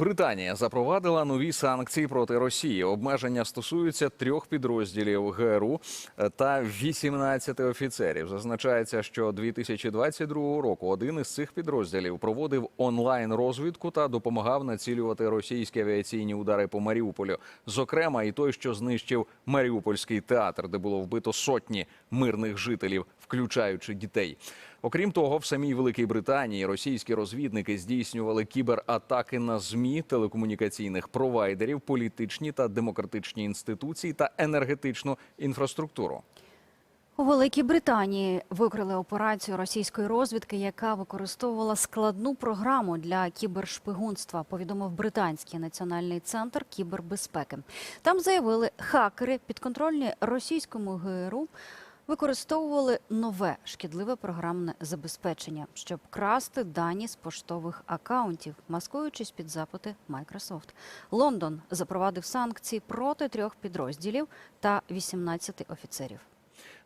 Британія запровадила нові санкції проти Росії. Обмеження стосуються трьох підрозділів ГРУ та 18 офіцерів. Зазначається, що 2022 року один із цих підрозділів проводив онлайн розвідку та допомагав націлювати російські авіаційні удари по Маріуполю. Зокрема, і той, що знищив Маріупольський театр, де було вбито сотні мирних жителів, включаючи дітей. Окрім того, в самій Великій Британії російські розвідники здійснювали кібератаки на змі, телекомунікаційних провайдерів, політичні та демократичні інституції та енергетичну інфраструктуру. У Великій Британії викрили операцію російської розвідки, яка використовувала складну програму для кібершпигунства. Повідомив британський національний центр кібербезпеки. Там заявили, хакери підконтрольні російському ГРУ використовували нове шкідливе програмне забезпечення, щоб красти дані з поштових акаунтів, маскуючись під запити Microsoft. Лондон запровадив санкції проти трьох підрозділів та 18 офіцерів.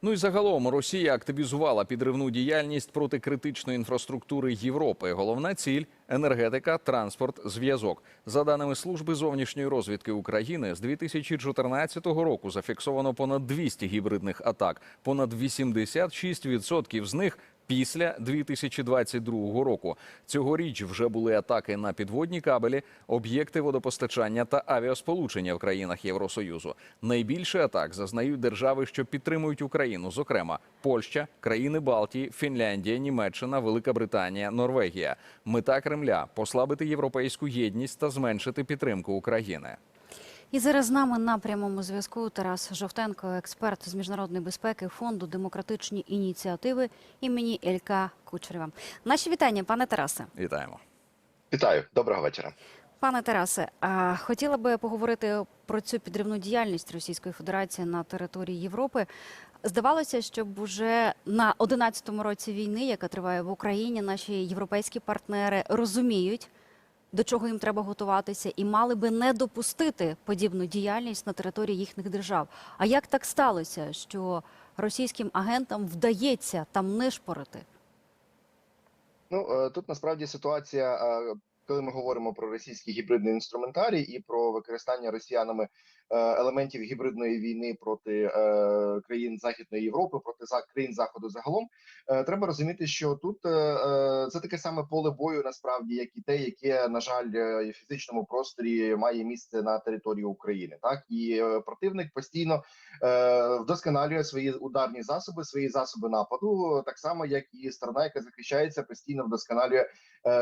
Ну і загалом Росія активізувала підривну діяльність проти критичної інфраструктури Європи. Головна ціль енергетика, транспорт, зв'язок. За даними служби зовнішньої розвідки України, з 2014 року зафіксовано понад 200 гібридних атак. Понад 86% з них після 2022 року. Цьогоріч вже були атаки на підводні кабелі, об'єкти водопостачання та авіасполучення в країнах Євросоюзу. Найбільше атак зазнають держави, що підтримують Україну, зокрема Польща, країни Балтії, Фінляндія, Німеччина, Велика Британія, Норвегія. Мета Кремля послабити європейську єдність та зменшити підтримку України. І зараз з нами на прямому зв'язку Тарас Жовтенко, експерт з міжнародної безпеки фонду демократичні ініціативи імені Елька Кучерєва. Наші вітання, пане Тарасе. Вітаємо. Вітаю, доброго вечора. Пане Тарасе, хотіла би поговорити про цю підривну діяльність Російської Федерації на території Європи. Здавалося, щоб уже на 11-му році війни, яка триває в Україні, наші європейські партнери розуміють, до чого їм треба готуватися, і мали би не допустити подібну діяльність на території їхніх держав. А як так сталося, що російським агентам вдається там нишпорити? Ну е, тут насправді ситуація, е, коли ми говоримо про російський гібридний інструментарій і про використання росіянами е, елементів гібридної війни проти е, країн Західної Європи, проти за- країн Заходу загалом, е, треба розуміти, що тут це таке саме поле бою, насправді, як і те, яке на жаль в фізичному просторі має місце на території України. Так і противник постійно вдосконалює свої ударні засоби, свої засоби нападу, так само як і сторона, яка захищається, постійно вдосконалює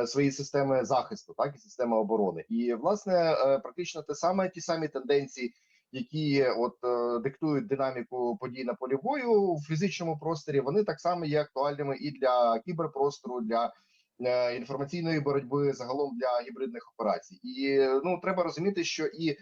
свої системи захисту, так і системи оборони. І власне е, практично те саме, ті самі тенденції. Які от е, диктують динаміку подій на полі бою в фізичному просторі, вони так само є актуальними і для кіберпростору, для е, інформаційної боротьби, загалом для гібридних операцій. І ну треба розуміти, що і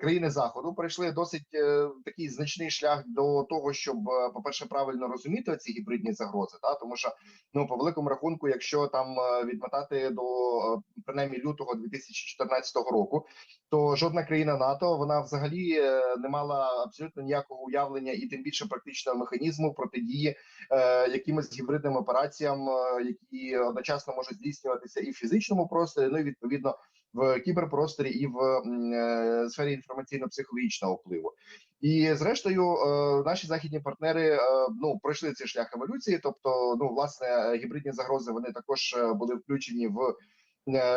країни заходу пройшли досить е, такий значний шлях до того, щоб, е, по-перше, правильно розуміти ці гібридні загрози. Та тому що ну по великому рахунку, якщо там е, відмотати до е, принаймні лютого 2014 року, то жодна країна НАТО вона взагалі е, не мала абсолютно ніякого уявлення і тим більше практичного механізму протидії е, якимось гібридним операціям, е, які одночасно можуть здійснюватися і в фізичному просторі, ну і відповідно в кіберпросторі і в е, сфері інформаційно-психологічного впливу. І зрештою, е, наші західні партнери е, ну пройшли цей шлях еволюції. Тобто, ну власне, гібридні загрози вони також були включені в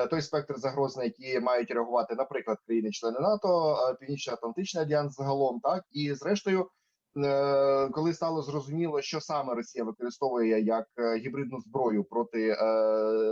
той спектр загроз, на які мають реагувати, наприклад, країни-члени НАТО, Північно-Атлантичний альянс загалом, так і зрештою. Коли стало зрозуміло, що саме Росія використовує як гібридну зброю проти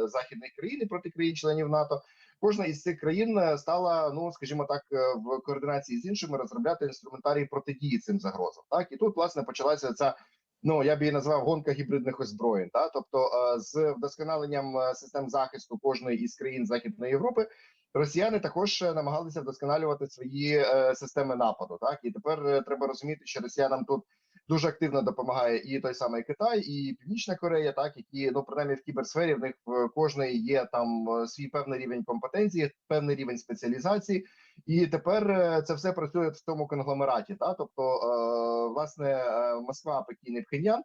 західних країн і проти країн-членів НАТО, кожна із цих країн е, стала, ну скажімо так, е, в координації з іншими розробляти інструментарій протидії цим загрозам. Так і тут власне почалася ця. Ну я б її назвав гонка гібридних озброєнь. Та тобто, е, з вдосконаленням систем захисту кожної із країн Західної Європи. Росіяни також намагалися вдосконалювати свої системи нападу. Так і тепер треба розуміти, що росіянам тут дуже активно допомагає і той самий Китай, і Північна Корея, так які ну принаймні в кіберсфері в них в кожної є там е, свій певний рівень компетенції, певний рівень спеціалізації, і тепер е, це все працює в тому конгломераті. Та тобто, е, власне, е, Москва, Пекін і Пхеньян е,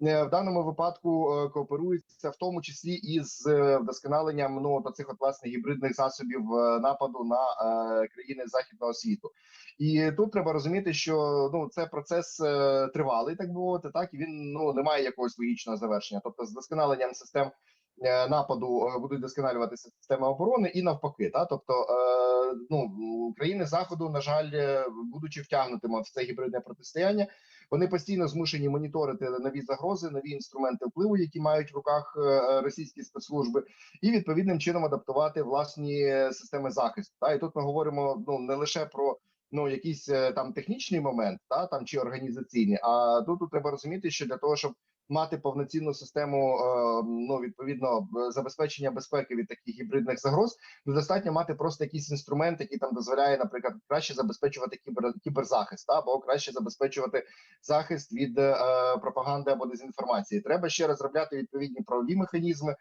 в даному випадку е, кооперується в тому числі із е, вдосконаленням ну до цих от власне гібридних засобів е, нападу на е, країни західного світу. І тут треба розуміти, що ну це процес е, тривалий, так би мовити, так і він ну не має якогось логічного завершення. Тобто, з вдосконаленням систем е, нападу е, будуть вдосконалюватися системи оборони і навпаки. Та тобто е, ну країни заходу, на жаль, е, будучи втягнутими в це гібридне протистояння, вони постійно змушені моніторити нові загрози, нові інструменти впливу, які мають в руках е, російські спецслужби, і відповідним чином адаптувати власні е, системи захисту. Та і тут ми говоримо ну не лише про. Ну, якийсь е, там технічний момент, та там чи організаційний. А тут, тут треба розуміти, що для того, щоб мати повноцінну систему, е, ну відповідно забезпечення безпеки від таких гібридних загроз, недостатньо мати просто якийсь інструмент, який там дозволяє, наприклад, краще забезпечувати кібер кіберзахист, та, або краще забезпечувати захист від е, пропаганди або дезінформації. Треба ще розробляти відповідні правові механізми.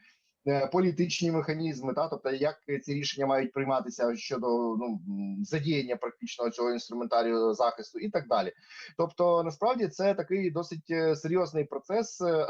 Е, Політичні механізми, та тобто як ці рішення мають прийматися щодо ну задіяння практично цього інструментарію захисту, і так далі. Тобто, насправді це такий досить е, серйозний процес е,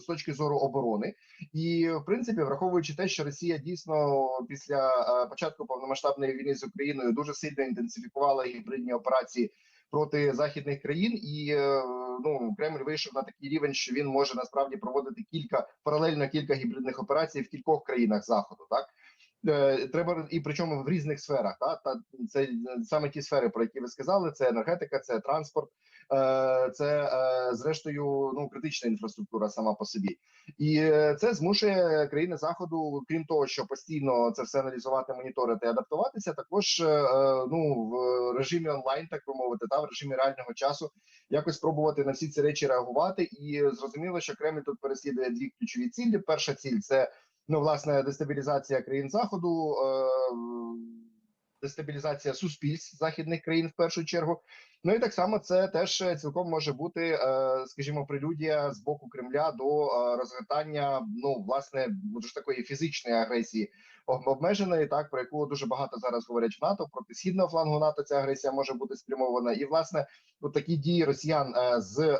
з точки зору оборони, і в принципі, враховуючи те, що Росія дійсно після е, початку повномасштабної війни з Україною дуже сильно інтенсифікувала гібридні операції проти західних країн, і е, ну Кремль вийшов на такий рівень, що він може насправді проводити кілька паралельно кілька гібридних операцій в кількох країнах заходу, так. Е, Треба і причому в різних сферах. Та та це саме ті сфери, про які ви сказали: це енергетика, це транспорт, е, це е, зрештою ну критична інфраструктура сама по собі, і е, це змушує країни заходу, крім того, що постійно це все аналізувати, моніторити, адаптуватися. Також е, е, ну в режимі онлайн, так би мовити, та в режимі реального часу якось спробувати на всі ці речі реагувати. І зрозуміло, що Кремль тут переслідує дві ключові цілі. Перша ціль це ну власне дестабілізація країн заходу. Е, Дестабілізація суспільств західних країн в першу чергу. Ну і так само це теж цілком може бути, е, скажімо, прелюдія з боку Кремля до е, розгортання ну власне дуже ж такої фізичної агресії обмеженої, так про яку дуже багато зараз говорять в НАТО. Проти східного флангу НАТО ця агресія може бути спрямована. І власне от такі дії росіян е, з е,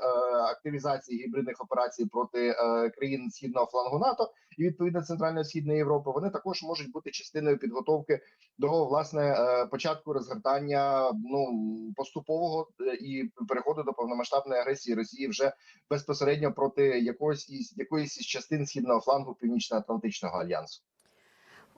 активізації гібридних операцій проти е, країн східного флангу НАТО і відповідно центральної східної Європи. Вони також можуть бути частиною підготовки до власне е, початку розгортання ну поступового е, і переходу до повномасштабної агресії Росії вже безпосередньо проти якоїсь із якоїсь із частин східного флангу Північно-Атлантичного альянсу.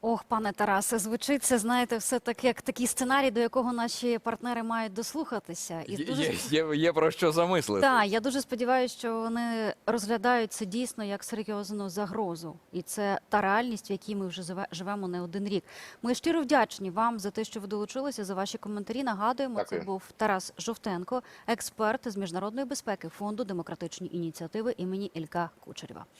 Ох, пане Тарасе, звучить це, знаєте, все так, як такий сценарій, до якого наші партнери мають дослухатися. І Є, дуже є, є, є про що замислити. Так, я дуже сподіваюся, що вони розглядають це дійсно як серйозну загрозу, і це та реальність, в якій ми вже живе- живемо не один рік. Ми щиро вдячні вам за те, що ви долучилися за ваші коментарі. Нагадуємо, Дякую. це був Тарас Жовтенко, експерт з міжнародної безпеки фонду демократичні ініціативи імені Ілька Кучерєва.